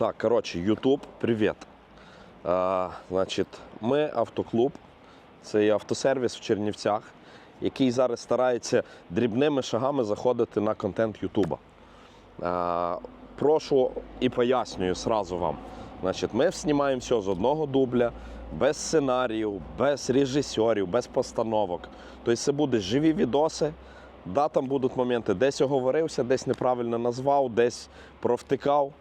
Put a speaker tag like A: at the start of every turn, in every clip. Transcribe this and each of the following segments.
A: Так, коротше, YouTube, привіт. А, значить, ми автоклуб, це є автосервіс в Чернівцях, який зараз старається дрібними шагами заходити на контент Ютуба. Прошу і пояснюю сразу вам. Значить, ми знімаємо все з одного дубля, без сценаріїв, без режисерів, без постановок. Тобто це будуть живі відоси. Да, там будуть моменти, десь оговорився, десь неправильно назвав, десь провтикав.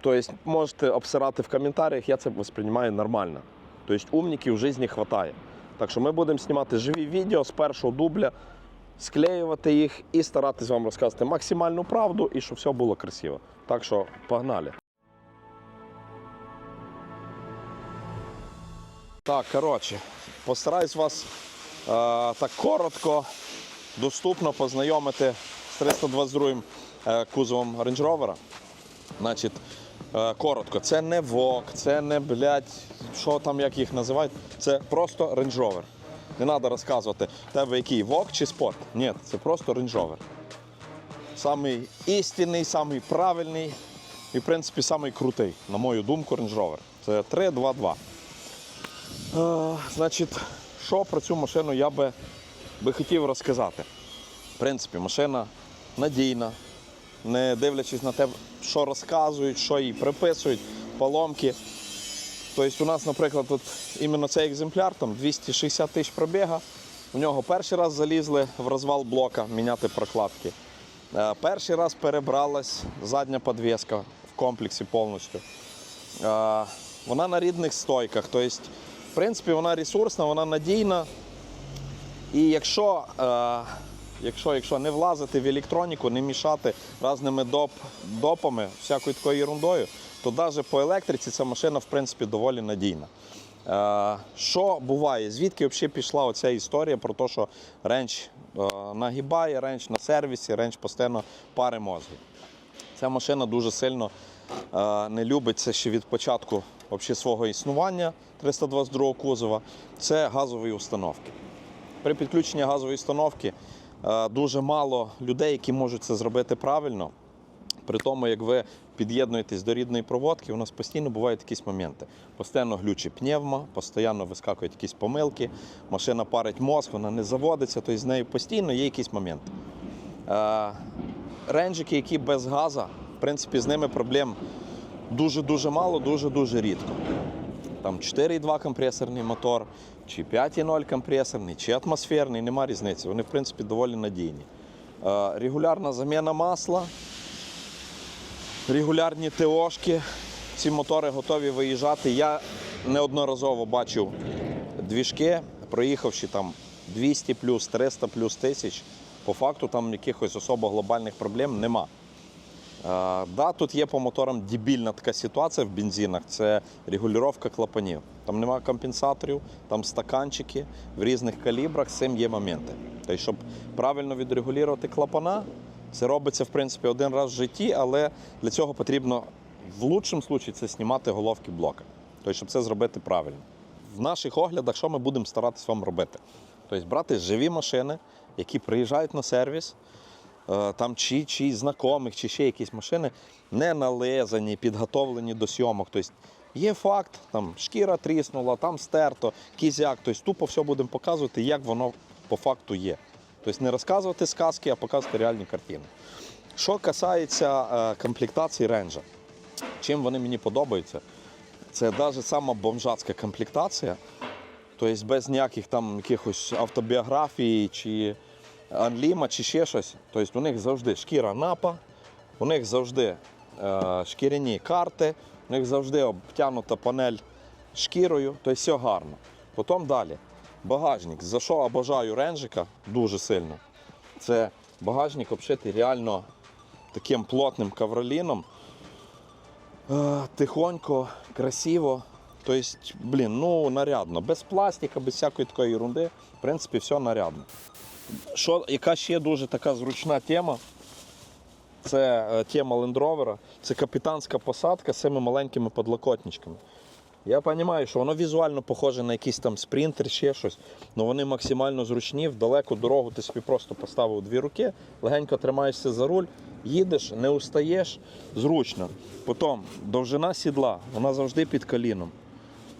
A: Тобто можете обсирати в коментарях, я це восприймаю нормально. Тобто умників в житті вистачає. Так що ми будемо знімати живі відео з першого дубля, склеювати їх і старатись вам розказати максимальну правду і щоб все було красиво. Так що погнали. Так, коротше, постараюсь вас е, так коротко, доступно познайомити з 322 е, кузовом Range Rover. Значить, коротко, це не ВОК, це не, блядь, що там, як їх називають, це просто Range Rover. Не треба розказувати, тебе який ВОК чи спорт. Ні, це просто Range Rover. Самий істинний, самий правильний і, в принципі, самий крутий, на мою думку, Range Rover. Це 322. Е, значить, що про цю машину я би, би хотів розказати. В принципі, машина надійна, не дивлячись на те, що розказують, що їй приписують, поломки. Тобто у нас, наприклад, от іменно цей екземпляр, там 260 тисяч пробіга. У нього перший раз залізли в розвал блока міняти прокладки. Е, Перший раз перебралась задня підвіска в комплексі повністю. Е, Вона на рідних стойках. Тобто, в принципі, вона ресурсна, вона надійна. І якщо, е, якщо, якщо не влазити в електроніку, не мішати різними доп, допами, всякою такою ерундою, то навіть по електриці ця машина в принципі доволі надійна. Е, що буває? Звідки взагалі пішла оця історія про те, що ренч е, нагибає, ренч на сервісі, ренч постійно пари мозги. Ця машина дуже сильно е, не любить це ще від початку свого існування 322 кузова. Це газові установки. При підключенні газової установки дуже мало людей, які можуть це зробити правильно. При тому, як ви під'єднуєтесь до рідної проводки, у нас постійно бувають якісь моменти. Постійно глючить пневма, постійно вискакують якісь помилки, машина парить мозг, вона не заводиться, тобто з нею постійно є якісь моменти. Е, Ренджики, які без газу, в принципі, з ними проблем дуже-дуже мало, дуже-дуже рідко. Там 4,2 компресорний мотор, чи 5,0 компресорний, чи атмосферний, нема різниці. Вони, в принципі, доволі надійні. Е, Регулярна заміна масла, регулярні ТОшки. Ці мотори готові виїжджати. Я неодноразово бачив двіжки, проїхавши там 200 плюс, 300 плюс тисяч. По факту там якихось особо глобальних проблем нема. Е, Да, тут є по моторам дебільна така ситуація в бензинах. Це регулювання клапанів. Там немає компенсаторів, там стаканчики в різних калібрах, з цим є моменти. Тобто, щоб правильно відрегулювати клапана, це робиться в принципі один раз в житті, але для цього потрібно в лучшому випадку це знімати головки блока. Тобто, щоб це зробити правильно. В наших оглядах, що ми будемо старатися вам робити? Тобто брати живі машини, які приїжджають на сервіс, там чи, чи знайомих, чи ще якісь машини, не налезані, підготовлені до сйомок. Тобто є факт, там шкіра тріснула, там стерто, кізяк. Тобто тупо все будемо показувати, як воно по факту є. Тобто не розказувати сказки, а показувати реальні картини. Що касається е, комплектації ренджа, чим вони мені подобаються, це навіть сама бомжацька комплектація. Тобто без ніяких там якихось автобіографій чи анліма, чи ще щось. Тобто у них завжди шкіра напа, у них завжди е, шкіряні карти, у них завжди обтягнута панель шкірою, тобто все гарно. Потім далі. Багажник. За що обожаю ренжика дуже сильно. Це багажник обшитий реально таким плотним ковроліном. Е, Тихонько, красиво. Тобто, блін, ну нарядно. Без пластика, без всякої такої ерунди. В принципі, все нарядно. Що, яка ще дуже така зручна тема? Це е, тема Rover. Це капітанська посадка з цими маленькими подлокотничками. Я розумію, що воно візуально похоже на якийсь там спринтер, ще щось. але вони максимально зручні. В далеку дорогу ти собі просто поставив дві руки, легенько тримаєшся за руль, їдеш, не устаєш, зручно. Потім довжина сідла, вона завжди під коліном.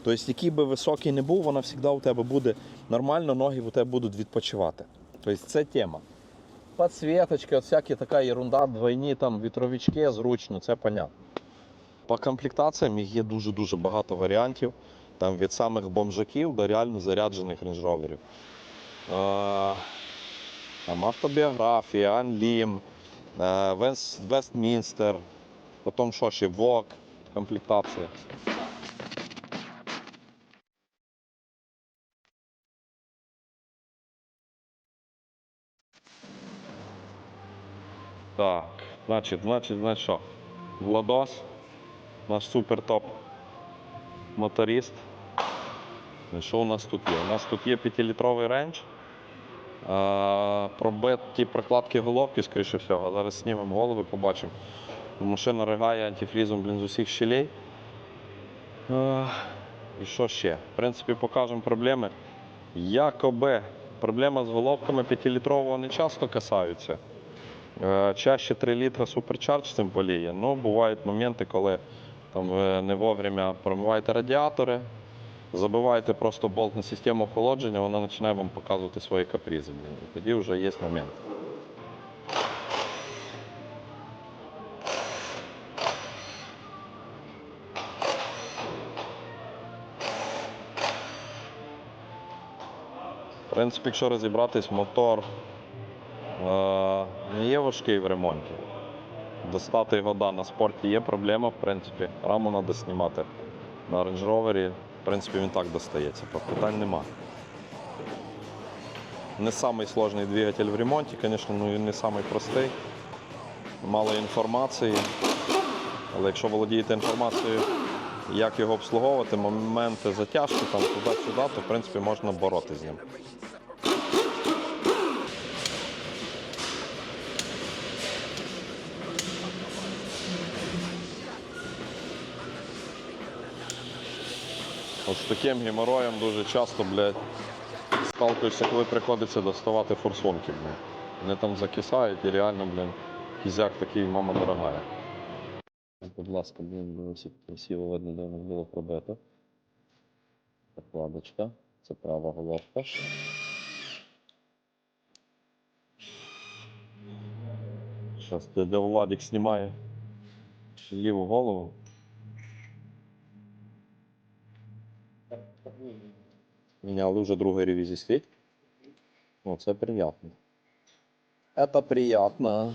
A: Тобто, який би високий не був, вона завжди у тебе буде нормально, ноги у тебе будуть відпочивати. Тобто це тема. Подсвіточки, от всякі така ерунда, двойні там вітровички, зручно, це понятно. По комплектаціям є дуже-дуже багато варіантів. Там від самих бомжаків до реально заряджених рейндж-роверів. Там автобіографія, Анлім, Вест- Вестмінстер, потім що ще, Вок, комплектація. Так, значить, значить, значить що? Владос, наш супер топ моторист. І Що у нас тут є? У нас тут є 5-літровий рейндж. Пробиті прокладки головки, скоріше всього. Зараз знімемо голови, побачимо. Машина ригає антифрізом блін, з усіх щелей. А, і що ще? В принципі, покажемо проблеми. Якоби проблема з головками 5-літрового не часто касаються. Е, Чаще 3 літра суперчардж цим боліє. Ну, бувають моменти, коли там, ви не вовремя промиваєте радіатори, забиваєте просто болт на систему охолодження, вона починає вам показувати свої капризи. І тоді вже є момент. В принципі, якщо розібратись, мотор е, не є важкий в ремонті. Достати його да, на спорті є проблема, в принципі. Раму треба знімати. На Range Rover, в принципі, він так достається. Питань нема. Не самий сложний двигатель в ремонті, звісно, ну він не самий простий. Мало інформації. Але якщо володієте інформацією, як його обслуговувати, моменти затяжки там туди-сюди, то в принципі можна боротися з ним. От з таким геморроєм дуже часто, блядь, сталкуєшся, коли приходиться доставати форсунки, блядь. Вони там закисають і реально, блін, кізяк такий, мама дорогая. Будь ласка, блін, красиво видно, де було пробито. Прокладочка. Це права головка. Зараз де Владик знімає ліву голову. Міняли вже другий ревізій світ. О, це приємно. Это приятно.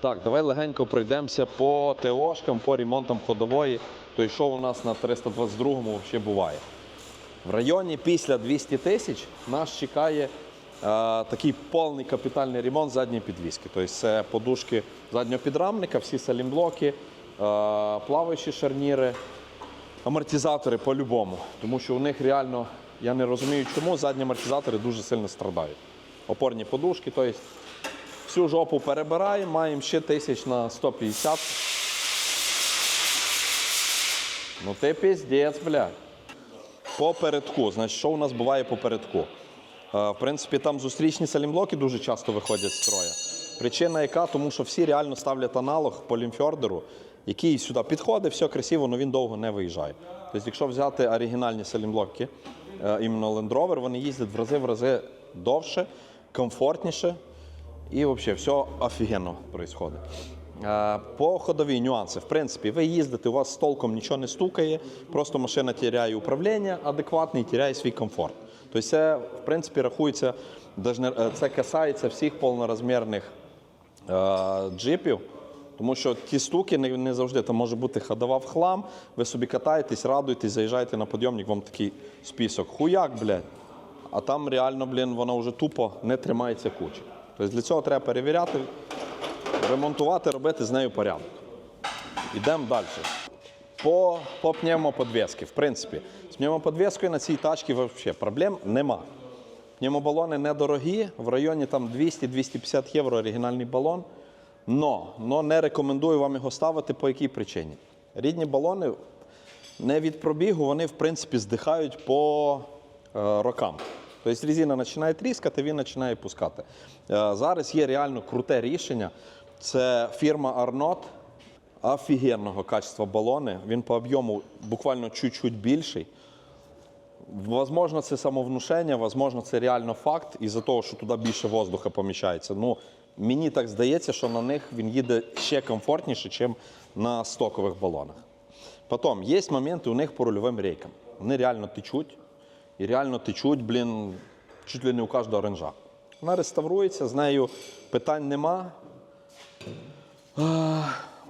A: Так, давай легенько пройдемося по ТОшкам, по ремонтам ходової. То що у нас на 322-му взагалі буває? В районі після 200 тисяч нас чекає такий повний капітальний ремонт задньої підвіски. Тобто це подушки заднього підрамника, всі салімблоки, плаваючі шарніри, амортизатори по-любому. Тому що у них реально, я не розумію, чому задні амортизатори дуже сильно страдають. Опорні подушки, тобто всю жопу перебираємо, маємо ще тисяч на 150. Ну ти піздець, блядь. По передку. Значить, що у нас буває по передку? Е, В принципі, там зустрічні салімблоки дуже часто виходять з строя. Причина яка? Тому що всі реально ставлять аналог по лімфьордеру, який сюди підходить, все красиво, але він довго не виїжджає. Тобто, якщо взяти оригінальні салімблоки, е, іменно Land Rover, вони їздять в рази в рази довше, комфортніше і взагалі все офігенно відбувається. Е, По ходовій нюанси. В принципі, ви їздите, у вас з толком нічого не стукає, просто машина тіряє управління адекватне і тіряє свій комфорт. Тобто це, в принципі, рахується, це касається всіх повнорозмірних е, джипів. Тому що ті стуки не, завжди там може бути ходова в хлам, ви собі катаєтесь, радуєтесь, заїжджаєте на підйомник, вам такий список. Хуяк, блядь. А там реально, блін, воно вже тупо не тримається кучі. Тобто для цього треба перевіряти, ремонтувати, робити з нею порядок. Йдемо далі. По, по пневмоподвески, в принципі, з пневмоподвескою на цій тачці взагалі проблем нема. Пневмобалони недорогі, в районі там 200-250 євро оригінальний балон. Но, но не рекомендую вам його ставити по якій причині. Рідні балони не від пробігу, вони в принципі здихають по е, рокам. Тобто резина починає тріскати, він починає пускати. Е, зараз є реально круте рішення. Це фірма Arnott. Офігенного качества балони. Він по об'єму буквально чуть-чуть більший. Возможно, це самовнушення, возможно, це реально факт, із-за того, що туди більше воздуха поміщається. Ну, мені так здається, що на них він їде ще комфортніше, ніж на стокових балонах. Потім, є моменти у них по рульовим рейкам. Вони реально течуть. І реально течуть, блін, чуть ли не у кожного оранжа. Вона реставрується, з нею питань нема.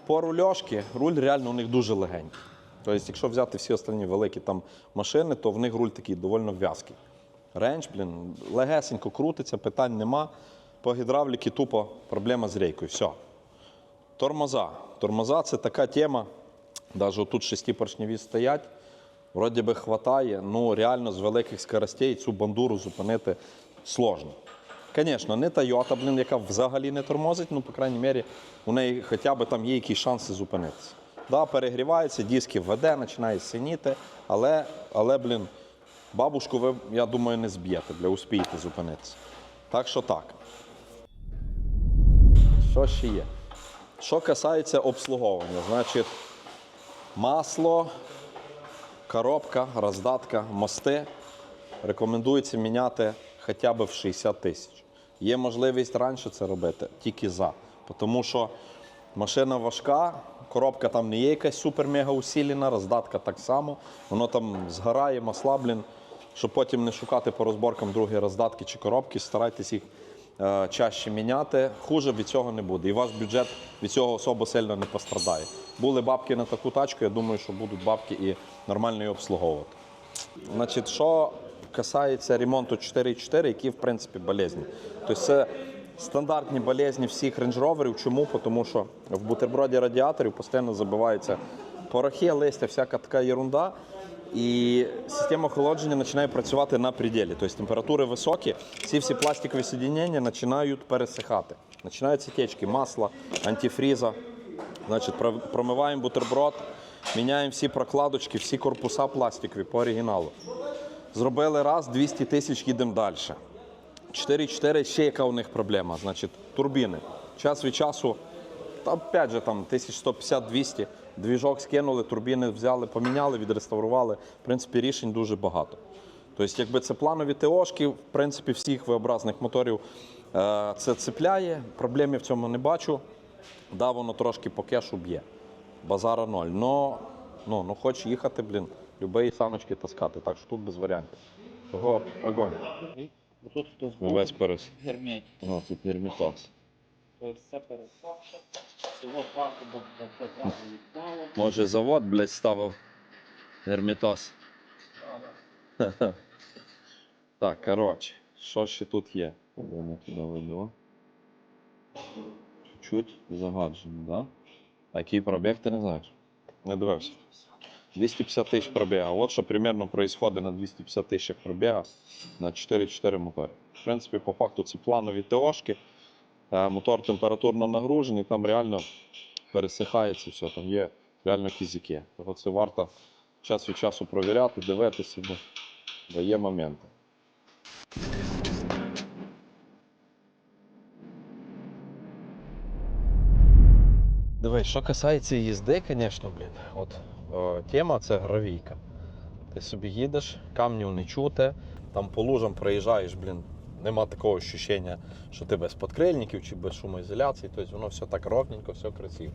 A: По рульошки, руль реально у них дуже легенький. Тобто, якщо взяти всі останні великі там машини, то в них руль такий доволі в'язкий. Ренч, блін, легесенько крутиться, питань нема. По гідравліки тупо проблема з рейкою. Все. Тормоза. Тормоза це така тема. Навіть тут шестипоршневі стоять. Вроді би хватає, ну реально з великих скоростей цю бандуру зупинити сложно. Звісно, не Toyota, блін, яка взагалі не тормозить, ну, по крайній мірі, у неї хоча б там є якісь шанси зупинитися. Да, перегрівається, диски веде, починає синіти, але, але, блін, бабушку ви, я думаю, не зб'єте, бля, успієте зупинитися. Так що так. Що ще є? Що касається обслуговування, значить, масло, коробка, роздатка, мости рекомендується міняти хоча б в 60 тисяч. Є можливість раніше це робити, тільки за. Тому що машина важка, коробка там не є якась супер-мега усілена, роздатка так само, воно там згорає, масла, блін. Щоб потім не шукати по розборкам другі роздатки чи коробки, старайтесь їх е, чаще міняти. Хуже від цього не буде. І ваш бюджет від цього особо сильно не пострадає. Були бабки на таку тачку, я думаю, що будуть бабки і нормально її обслуговувати. Значить, що касається ремонту 4.4, які в принципі болезні. Тобто це стандартні болезні всіх рейндж-роверів. Чому? Тому що в бутерброді радіаторів постійно забиваються порохи, листя, всяка така ерунда. І система охолодження починає працювати на пределі. Тобто температури високі, ці всі пластикові соединення починають пересихати. Починаються течки масла, антифріза. Значить, про- промиваємо бутерброд, міняємо всі прокладочки, всі корпуса пластикові по оригіналу. Зробили раз, 200 тисяч, їдемо далі. 4.4 ще яка у них проблема. Значить, турбіни. Час від часу, та опять же там 1150-200, двіжок скинули, турбіни взяли, поміняли, відреставрували. В принципі, рішень дуже багато. Тобто, якби це планові ТОшки, в принципі, всіх V-образних моторів е, це цепляє, проблеми в цьому не бачу. Да, воно трошки по кешу б'є. Базара ноль. Но, ну, ну хоч їхати, блін, любої саночки таскати, так що тут без варіантів. Огонь.
B: Тут хтось
A: Весь перес.
B: герметь.
A: О, тут.
B: Все пересохше. Цього віддало.
A: Може завод, блядь, ставив гермітас. Так, коротше, що ще тут є? Воно туди веду. Чуть-чуть загаджено, да? А який пробіг, ти не знаєш? Не дивився. 250 тисяч пробіга. От що примерно відбувається на 250 тисячах пробіга на 4-4 моторі. В принципі, по факту це планові ТОшки. Е, Мотор температурно нагружений, там реально пересихається все, там є реально кізяки. Того це варто час від часу провіряти, дивитися, бо є моменти. Дивись, що касається їзди, звісно, блін. От о, тема це гравійка. Ти собі їдеш, камнів не чути, там по лужам проїжджаєш, блін. Нема такого ощущення, що ти без подкрильників чи без шумоізоляції, тобто воно все так ровненько, все красиво.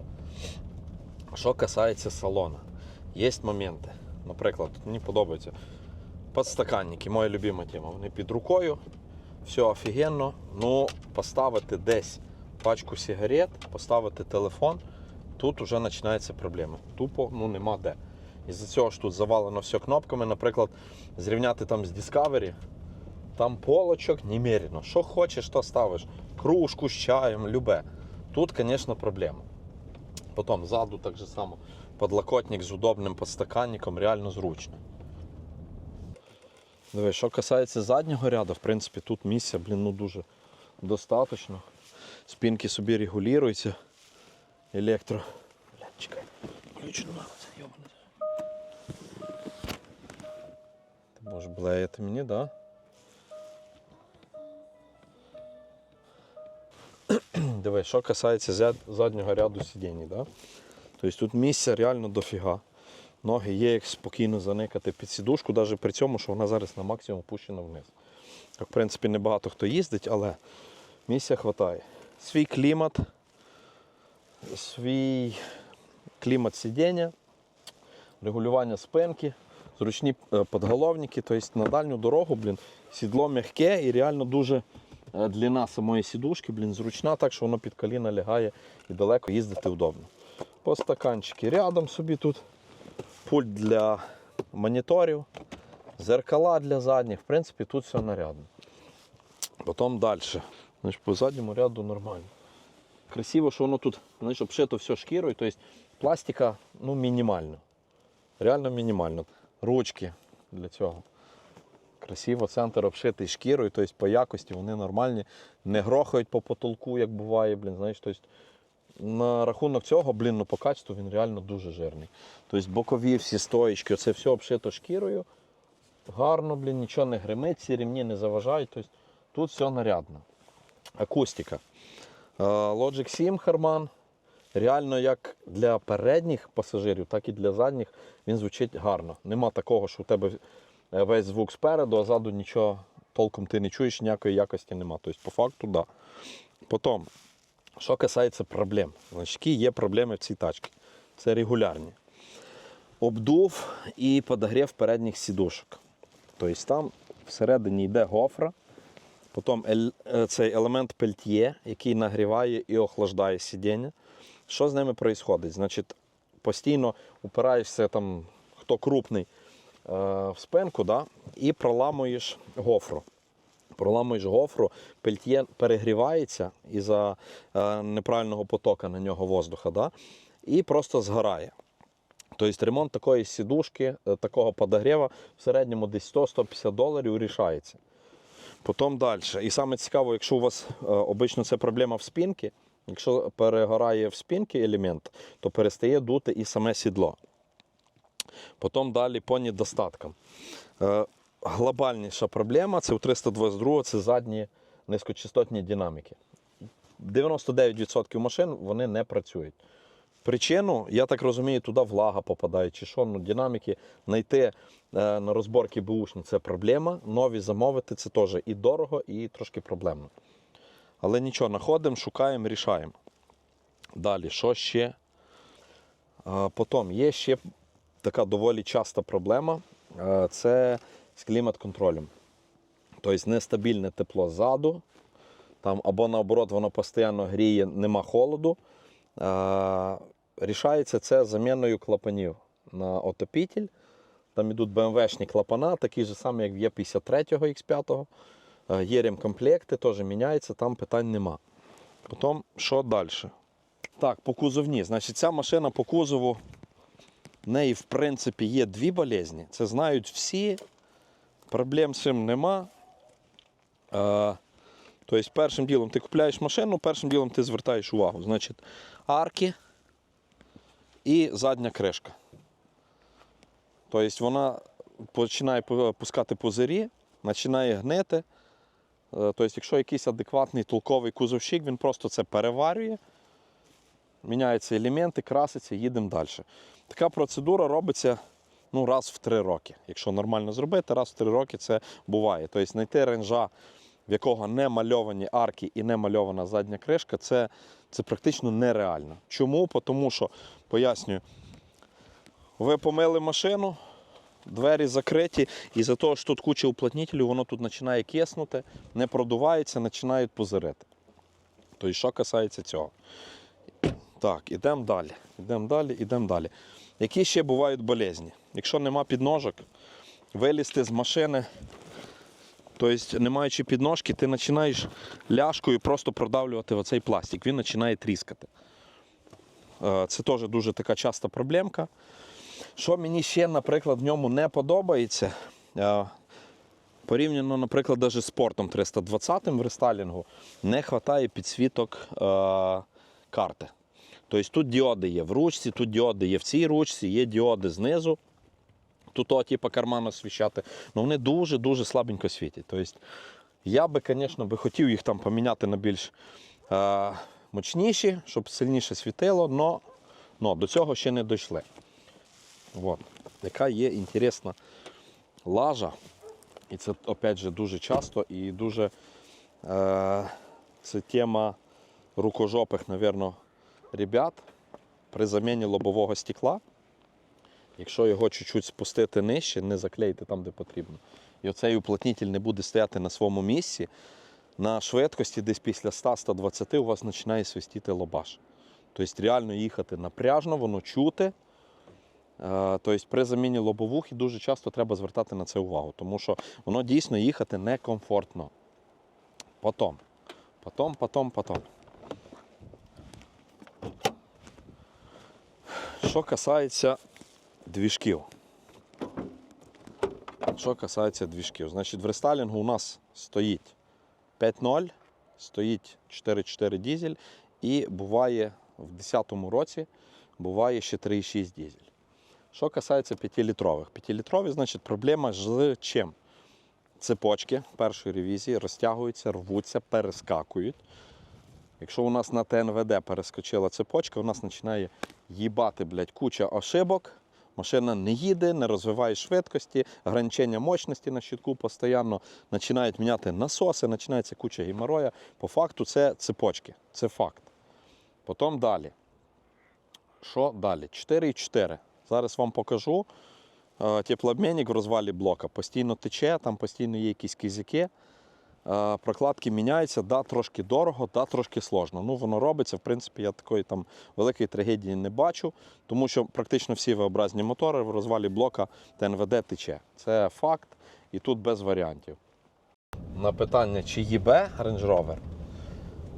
A: Що касається салона, є моменти. Наприклад, мені подобаються подстаканники, моя любима тема. Вони під рукою, все офігенно. Ну, поставити десь пачку сигарет, поставити телефон, тут вже починаються проблеми. Тупо ну, нема де. Із-за цього ж тут завалено все кнопками. Наприклад, зрівняти там з Discovery, там полочок немерено. Що хочеш, то ставиш. Кружку з чаєм, любе. Тут, звісно, проблема. Потім ззаду так же само. Подлокотник з удобним подстаканником, реально зручно. Диви, що касається заднього ряду, в принципі, тут місця, блін, ну дуже достатньо. Спинки собі регулюються. Електро. Блядь, чекай. Ключ нема, це йобане. Ти можеш блеяти мені, да? Диви, що касається заднього ряду сидінь, да? Тобто тут місця реально дофіга. Ноги є як спокійно заникати під сідушку, навіть при цьому, що вона зараз на максимум опущена вниз. Так, в принципі, не багато хто їздить, але місця вистачає. Свій клімат, свій клімат сидіння, регулювання спинки, зручні е, подголовники. Тобто на дальню дорогу, блін, сідло м'яке і реально дуже е, длина самої сідушки, блін, зручна, так що воно під коліна лягає і далеко їздити удобно. По стаканчики рядом собі тут пульт для моніторів, зеркала для задніх. В принципі, тут все нарядно. Потім далі. Значить, по задньому ряду нормально. Красиво, що воно тут знаєш, обшито все шкірою, тобто пластика ну, мінімально. Реально мінімально. Ручки для цього. Красиво, центр обшитий шкірою, тобто по якості вони нормальні, не грохають по потолку, як буває, блін, знаєш, тобто на рахунок цього, блін, ну по качеству він реально дуже жирний. Тобто бокові всі стоїчки, це все обшито шкірою. Гарно, блін, нічого не гримить, ці рівні не заважають. Тобто тут все нарядно. Акустика. Е, Logic 7 Harman. Реально, як для передніх пасажирів, так і для задніх він звучить гарно. Нема такого, що у тебе е, весь звук спереду, а ззаду нічого толком ти не чуєш, ніякої якості нема. Тобто, по факту. Да. Потім, що касається проблем, значить, які є проблеми в цій тачці. Це регулярні. Обдув і подогрів передніх сідушок. Тобто там всередині йде гофра, потім е, цей елемент пельтє, який нагріває і охлаждає сидіння. Що з ними відбувається? Значить, постійно упираєшся там, хто крупний, е, в спинку да, і проламуєш гофру. Проламуєш гофру, пельтє перегрівається із-за е, неправильного потока на нього воздуха, да, і просто згорає. Тобто ремонт такої сідушки, такого подогріва в середньому десь 100-150 доларів рішається. Потім далі. І саме цікаво, якщо у вас е, обично це проблема в спінці, якщо перегорає в спінці елемент, то перестає дути і саме сідло. Потім далі по недостаткам. Е, глобальніша проблема це у 322 це задні низькочастотні динаміки. 99% машин вони не працюють. Причину, я так розумію, туди влага попадає, чи що, ну, динаміки знайти е, на розборки бушні це проблема. Нові замовити це теж і дорого, і трошки проблемно. Але нічого, знаходимо, шукаємо, рішаємо. Далі, що ще? А, Потім є ще така доволі часта проблема е, це з клімат-контролем. Тобто нестабільне тепло ззаду, там, або наоборот, воно постійно гріє, нема холоду. Рішається це заміною клапанів на отопітель. Там йдуть BMW-шні клапана, такі ж самі, як в Є53 X5. Е, Є ремкомплекти, теж міняється, там питань нема. Потім, що далі? Так, по кузовні. Значить, ця машина по кузову, в неї, в принципі, є дві болезні. Це знають всі. Проблем з цим нема. Е, Тобто, першим ділом ти купляєш машину, першим ділом ти звертаєш увагу. Значить, арки і задня кришка. Тобто вона починає пускати пузирі, починає гнити. Е, Тобто, якщо якийсь адекватний толковий кузовщик, він просто це переварює, міняються елементи, краситься, їдемо далі. Така процедура робиться ну, раз в три роки. Якщо нормально зробити, раз в три роки це буває. Тобто знайти ренжа, в якого не мальовані арки і не мальована задня кришка, це, це практично нереально. Чому? Тому що, пояснюю, ви помили машину, двері закриті, і за того, що тут куча уплотнітелів, воно тут починає киснути, не продувається, починають позирити. Тобто, що касається цього. Так, ідемо далі. Ідемо далі, ідемо далі. Які ще бувають болезні? Якщо нема підножок, вилізти з машини, тобто, не маючи підножки, ти починаєш ляшкою просто продавлювати оцей пластик. Він починає тріскати. Е, Це теж дуже така часта проблемка. Що мені ще, наприклад, в ньому не подобається, е, порівняно, наприклад, даже з спортом 320 в рестайлінгу не вистачає підсвіток е, карти. Тобто тут діоди є в ручці, тут діоди є в цій ручці, є діоди знизу. Тут, о, типу, карман освіщати. Ну вони дуже-дуже слабенько світять. Тобто, я би, звісно, би хотів їх там поміняти на більш е, мощніші, щоб сильніше світило, но до цього ще не дійшли. От. Яка є інтересна лажа. І це, опять же, дуже часто і дуже е, це тема рукожопих, мабуть, ребят при заміні лобового стекла. Якщо його чуть-чуть спустити нижче, не заклеїти там, де потрібно. І оцей уплотнитель не буде стояти на своєму місці. На швидкості десь після 100-120 у вас починає свистіти лобаш. Тобто реально їхати напряжно, воно чути. Е, Тобто при заміні лобовухи дуже часто треба звертати на це увагу, тому що воно дійсно їхати некомфортно. Потом. Потом, потом, потом. Що касається двіжків. Що касається двіжків. Значить, в рестайлінгу у нас стоїть 5.0, стоїть 4.4 дізель і буває в 2010 році буває ще 3.6 дізель. Що касається 5-літрових. 5-літрові, значить, проблема з чим? Цепочки першої ревізії розтягуються, рвуться, перескакують. Якщо у нас на ТНВД перескочила цепочка, у нас починає їбати блядь, куча ошибок. Машина не їде, не розвиває швидкості, ограничення мощності на щитку постійно, починають міняти насоси, починається куча геморроя. По факту це цепочки, це факт. Потім далі. Що далі? 4,4. Зараз вам покажу. Е, Теплообмінник в розвалі блока постійно тече, там постійно є якісь кизяки. Е, Прокладки міняються, да, трошки дорого, да, трошки сложно. Ну, воно робиться. В принципі, я такої там великої трагедії не бачу, тому що практично всі V-образні мотори в розвалі блока ТНВД тече. Це факт, і тут без варіантів. На питання, чи їбе Range Rover,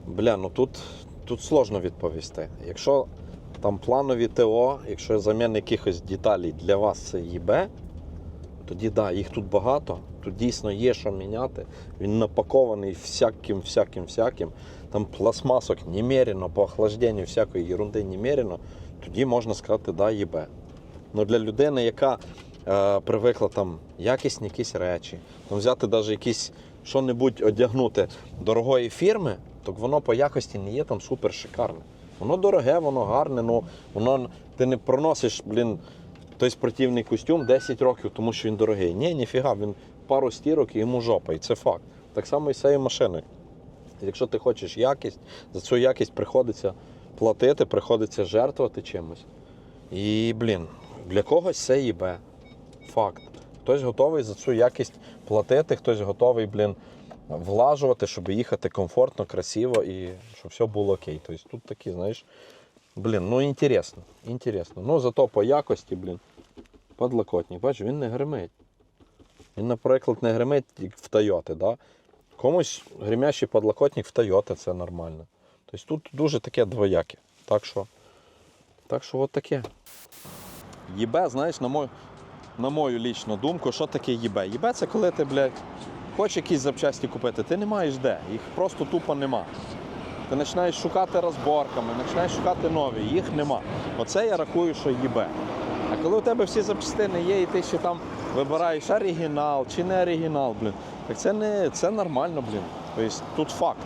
A: бля, ну тут, тут сложно відповісти. Якщо там планові ТО, якщо заміна якихось деталей для вас це їбе, тоді да, їх тут багато. Тут дійсно є що міняти. Він напакований всяким, всяким, всяким. Там пластмасок немерено, по охлажденню всякої ерунди немерено, тоді можна сказати, да, їбе. Ну для людини, яка е, привикла там якісні якісь речі, там взяти навіть якісь що-небудь одягнути дорогої фірми, то воно по якості не є там супер шикарне. Воно дороге, воно гарне, ну воно ти не проносиш, блін, той спортивний костюм 10 років, тому що він дорогий. Ні, ніфіга, він пару стірок і йому жопа, і це факт. Так само і з цією машиною. Якщо ти хочеш якість, за цю якість приходиться платити, приходиться жертвувати чимось. І, блін, для когось це їбе. Факт. Хтось готовий за цю якість платити, хтось готовий, блін, влажувати, щоб їхати комфортно, красиво і щоб все було окей. Тобто тут такі, знаєш, блін, ну інтересно. інтересно. Ну зато по якості, блін, подлокотник. Бачиш, він не гримить. Він, наприклад, не гримить в Тойоти, да? Комусь гримящий подлокотник в Тойоти це нормально. Тобто тут дуже таке двояке. Так що, так що от таке. Єбе, знаєш, на мою, на мою лічну думку, що таке єбе? Єбе це коли ти, блядь, хочеш якісь запчасті купити, ти не маєш де, їх просто тупо нема. Ти починаєш шукати розборками, починаєш шукати нові, їх нема. Оце я рахую, що їбе. А коли у тебе всі запчастини є, і ти ще там вибираєш оригінал чи не оригінал, блін, так це не це нормально, блін. Тобто тут факт.